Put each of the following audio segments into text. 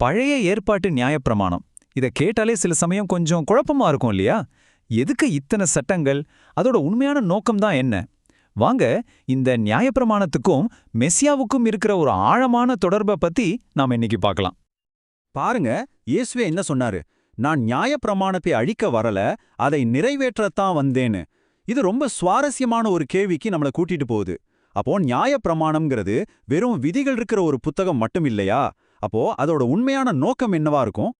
பழைய ஏற்பாட்டு நியாயப்பிரமாணம். இத கேட்டாலே சில சமயம் கொஞ்சம் குழப்பமா இருக்கும் இல்லையா? எதுக்கு இத்தனை சட்டங்கள்? அதோட உண்மையான நோக்கம்தான் என்ன? வாங்க இந்த நியாயப்பிரமாணத்துக்கும் மெஸ்ஸியாவுக்கும் இருக்கிற ஒரு ஆழமான தொடர்பை பத்தி நாம இன்னைக்கு பார்க்கலாம். பாருங்க இயேசுவே என்ன சொன்னாரு? நான் நியாயப்பிரமாணத்தை அழிக்க வரல அதை நிறைவேற்றத்தான் வந்தேன்னு. இது ரொம்ப சுவாரஸ்யமான ஒரு கேள்விக்கு நம்மள கூட்டிட்டு போகுது. அப்போ நியாயப்பிரமாணம்ங்கிறது வெறும் விதிகள் இருக்கிற ஒரு புத்தகம் மட்டும் இல்லையா? அப்போ அதோட உண்மையான நோக்கம் என்னவா இருக்கும்?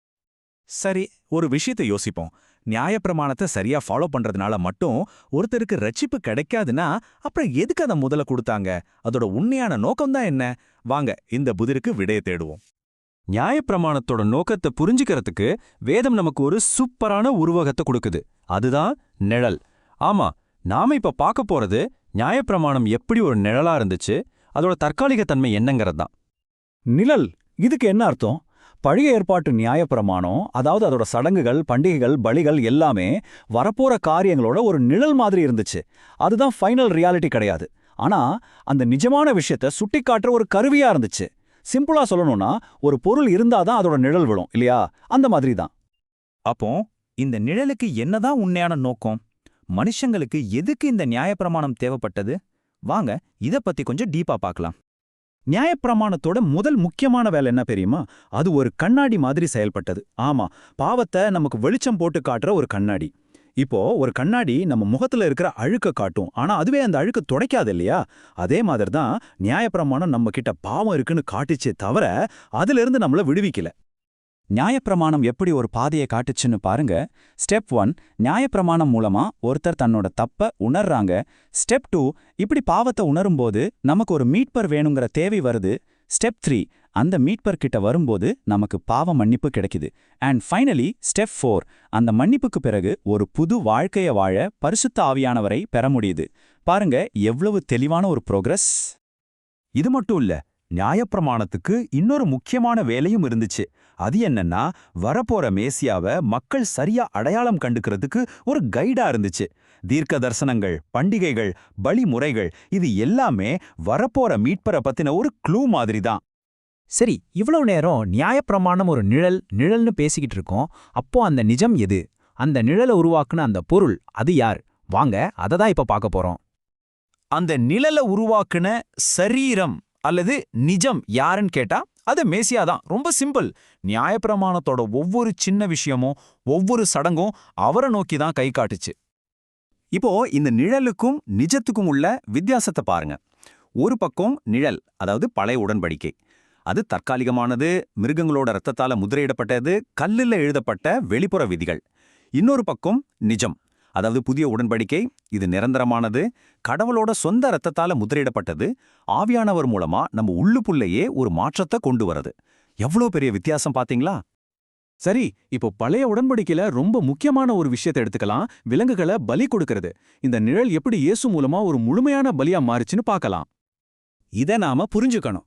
சரி ஒரு விஷயத்தை யோசிப்போம். நியாயப்பிரமாணத்தை சரியா ஃபாலோ பண்றதுனால மட்டும் ஒருத்தருக்கு ரட்சிப்பு கிடைக்காதுன்னா அப்புறம் எதுக்கு அதை முதல்ல கொடுத்தாங்க? அதோட உண்மையான நோக்கம்தான் என்ன? வாங்க இந்த புதிருக்கு விடைய தேடுவோம். நியாயப்பிரமாணத்தோட நோக்கத்தை புரிஞ்சுக்கிறதுக்கு வேதம் நமக்கு ஒரு சூப்பரான உருவகத்தை கொடுக்குது. அதுதான் நிழல். ஆமா நாம இப்ப பார்க்க போறது நியாயப்பிரமாணம் எப்படி ஒரு நிழலா இருந்துச்சு? அதோட தற்காலிகத்தன்மை என்னங்கிறது தான் நிழல் இதுக்கு என்ன அர்த்தம்? பழைய ஏற்பாட்டு நியாயப்பிரமாணம் அதாவது அதோட சடங்குகள் பண்டிகைகள் பலிகள் எல்லாமே வரப்போற காரியங்களோட ஒரு நிழல் மாதிரி இருந்துச்சு. அதுதான் ஃபைனல் ரியாலிட்டி கிடையாது. ஆனா அந்த நிஜமான விஷயத்த சுட்டிக்காட்டுற ஒரு கருவியா இருந்துச்சு. சிம்பிளா சொல்லணும்னா ஒரு பொருள் இருந்தாதான் அதோட நிழல் விழும் இல்லையா? அந்த மாதிரி தான். அப்போ இந்த நிழலுக்கு என்னதான் உண்மையான நோக்கம்? மனுஷங்களுக்கு எதுக்கு இந்த நியாயப்பிரமாணம் தேவைப்பட்டது? வாங்க இத பத்தி கொஞ்சம் டீப்பா பார்க்கலாம். நியாயப்பிரமாணத்தோட முதல் முக்கியமான வேலை என்ன தெரியுமா? அது ஒரு கண்ணாடி மாதிரி செயல்பட்டது. ஆமா பாவத்தை நமக்கு வெளிச்சம் போட்டு காட்டுற ஒரு கண்ணாடி. இப்போ ஒரு கண்ணாடி நம்ம முகத்துல இருக்கிற அழுக்க காட்டும். ஆனா அதுவே அந்த அழுக்கு துடைக்காது இல்லையா? அதே மாதிரி தான் நியாயப்பிரமாணம் நம்ம கிட்ட பாவம் இருக்குன்னு காட்டிச்சே தவிர அதுல இருந்து நம்மள விடுவிக்கல. நியாயப்பிரமாணம் எப்படி ஒரு பாதையை காட்டுச்சுன்னு பாருங்க. ஸ்டெப் ஒன் நியாயப்பிரமாணம் மூலமா ஒருத்தர் தன்னோட தப்ப உணர்றாங்க. ஸ்டெப் டூ இப்படி பாவத்தை உணரும்போது நமக்கு ஒரு மீட்பர் வேணுங்கிற தேவை வருது. ஸ்டெப் த்ரீ அந்த மீட்பர் கிட்ட வரும்போது நமக்கு பாவ மன்னிப்பு கிடைக்குது. அண்ட் ஃபைனலி ஸ்டெப் ஃபோர் அந்த மன்னிப்புக்கு பிறகு ஒரு புது வாழ்க்கைய வாழ பரிசுத்த ஆவியானவரை பெற முடியுது. பாருங்க எவ்வளவு தெளிவான ஒரு ப்ரோக்ரஸ் இது மட்டும் இல்ல நியாயப்பிரமாணத்துக்கு இன்னொரு முக்கியமான வேலையும் இருந்துச்சு. அது என்னன்னா வரப்போற மேசியாவ மக்கள் சரியா அடையாளம் கண்டுக்கிறதுக்கு ஒரு கைடா இருந்துச்சு. தீர்க்க தரிசனங்கள் பண்டிகைகள் பலி முறைகள் இது எல்லாமே வரப்போற மீட்பரை பத்தின ஒரு க்ளூ மாதிரி தான் சரி இவ்வளவு நேரம் நியாயப்பிரமாணம் ஒரு நிழல் நிழல்னு பேசிக்கிட்டு இருக்கோம். அப்போ அந்த நிஜம் எது? அந்த நிழலை உருவாக்குன அந்த பொருள் அது யார்? வாங்க அதை தான் இப்ப பார்க்க போறோம். அந்த நிழலை உருவாக்குன சரீரம். அல்லது நிஜம் யாருன்னு கேட்டா அது மேசியா தான். ரொம்ப சிம்பிள். நியாயப்பிரமாணத்தோட ஒவ்வொரு சின்ன விஷயமும் ஒவ்வொரு சடங்கும் அவரை நோக்கி தான் கை காட்டுச்சு. இப்போ இந்த நிழலுக்கும் நிஜத்துக்கும் உள்ள வித்தியாசத்தை பாருங்க. ஒரு பக்கம் நிழல் அதாவது பழைய உடன்படிக்கை. அது தற்காலிகமானது மிருகங்களோட ரத்தத்தால முதிரையிடப்பட்டது கல்லில் எழுதப்பட்ட வெளிப்புற விதிகள். இன்னொரு பக்கம் நிஜம். அதாவது புதிய உடன்படிக்கை இது நிரந்தரமானது. கடவுளோட சொந்த ரத்தத்தால முதலிடப்பட்டது ஆவியானவர் மூலமா நம்ம உள்ளுக்குள்ளேயே ஒரு மாற்றத்தை கொண்டு வரது எவ்வளோ பெரிய வித்தியாசம் பாத்தீங்களா? சரி இப்போ பழைய உடன்படிக்கையில ரொம்ப முக்கியமான ஒரு விஷயத்தை எடுத்துக்கலாம். விலங்குகளை பலி கொடுக்கறது. இந்த நிழல் எப்படி இயேசு மூலமா ஒரு முழுமையான பலியா மாறுச்சுன்னு பார்க்கலாம் இதை நாம புரிஞ்சுக்கணும்.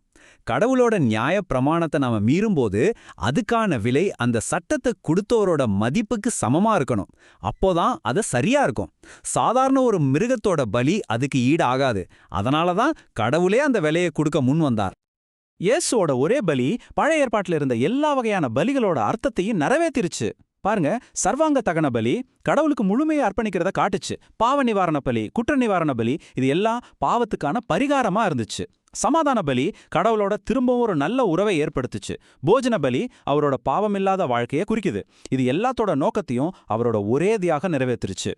கடவுளோட நியாய பிரமாணத்தை நாம மீறும்போது அதுக்கான விலை அந்த சட்டத்தை கொடுத்தவரோட மதிப்புக்கு சமமா இருக்கணும். அப்போதான் அது சரியா இருக்கும். சாதாரண ஒரு மிருகத்தோட பலி அதுக்கு ஈடாகாது. அதனால தான் கடவுளே அந்த விலையை கொடுக்க முன் வந்தார். இயேசுவோட ஒரே பலி பழைய ஏற்பாட்டில் இருந்த எல்லா வகையான பலிகளோட அர்த்தத்தையும் நிறைவேற்றிருச்சு. பாருங்க சர்வாங்க தகன பலி கடவுளுக்கு முழுமையை அர்ப்பணிக்கிறத காட்டுச்சு. பாவ நிவாரண பலி குற்ற நிவாரண பலி இது எல்லாம் பாவத்துக்கான பரிகாரமா இருந்துச்சு. சமாதான பலி கடவுளோட திரும்பவும் ஒரு நல்ல உறவை ஏற்படுத்துச்சு. போஜன பலி அவரோட பாவமில்லாத வாழ்க்கையை குறிக்குது. இது எல்லாத்தோட நோக்கத்தையும் அவரோட ஒரேதியாக நிறைவேற்றிருச்சு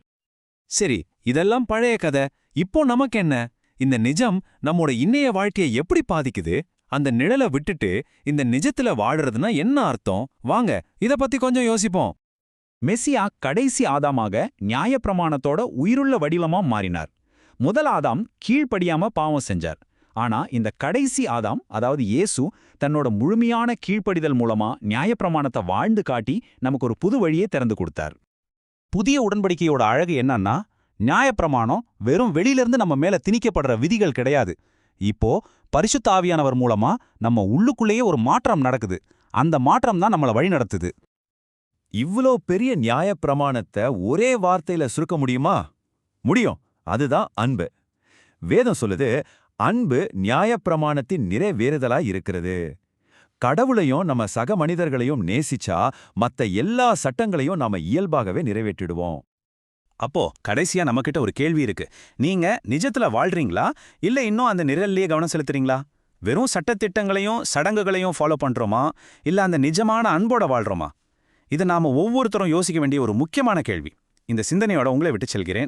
சரி இதெல்லாம் பழைய கதை. இப்போ நமக்கு என்ன? இந்த நிஜம் நம்மோட இன்னைய வாழ்க்கையை எப்படி பாதிக்குது? அந்த நிழலை விட்டுட்டு இந்த நிஜத்துல வாடுறதுன்னா என்ன அர்த்தம்? வாங்க இத பத்தி கொஞ்சம் யோசிப்போம். மெஸ்ஸியா கடைசி ஆதாமாக நியாயப்பிரமாணத்தோட உயிருள்ள வடிவமா மாறினார். முதல் ஆதாம் கீழ்ப்படியாம பாவம் செஞ்சார். ஆனா இந்த கடைசி ஆதாம் அதாவது இயேசு தன்னோட முழுமையான கீழ்ப்படிதல் மூலமா நியாயப்பிரமாணத்தை வாழ்ந்து காட்டி நமக்கு ஒரு புது வழியே திறந்து கொடுத்தார். புதிய உடன்படிக்கையோட அழகு என்னன்னா நியாயப்பிரமாணம் வெறும் வெளியிலிருந்து நம்ம மேல திணிக்கப்படுற விதிகள் கிடையாது. இப்போ பரிசுத்தாவியானவர் மூலமா நம்ம உள்ளுக்குள்ளேயே ஒரு மாற்றம் நடக்குது. அந்த மாற்றம் தான் நம்மள வழி நடத்துது இவ்ளோ பெரிய நியாயப்பிரமாணத்தை ஒரே வார்த்தையில சுருக்க முடியுமா? முடியும். அதுதான் அன்பு. வேதம் சொல்லுது அன்பு நியாயப்பிரமாணத்தின் நிறைவேறுதலா இருக்கிறது. கடவுளையும் நம்ம சக மனிதர்களையும் நேசிச்சா மத்த எல்லா சட்டங்களையும் நாம இயல்பாகவே நிறைவேற்றிடுவோம். அப்போ கடைசியா நம்மகிட்ட ஒரு கேள்வி இருக்கு. நீங்க நிஜத்துல வாழ்றீங்களா? இல்ல இன்னும் அந்த நிரல்லையே கவனம் செலுத்துறீங்களா? வெறும் சட்டத்திட்டங்களையும் சடங்குகளையும் ஃபாலோ பண்றோமா? இல்ல அந்த நிஜமான அன்போட வாழ்றோமா? இதை நாம ஒவ்வொருத்தரும் யோசிக்க வேண்டிய ஒரு முக்கியமான கேள்வி. இந்த சிந்தனையோட உங்களை விட்டு செல்கிறேன்.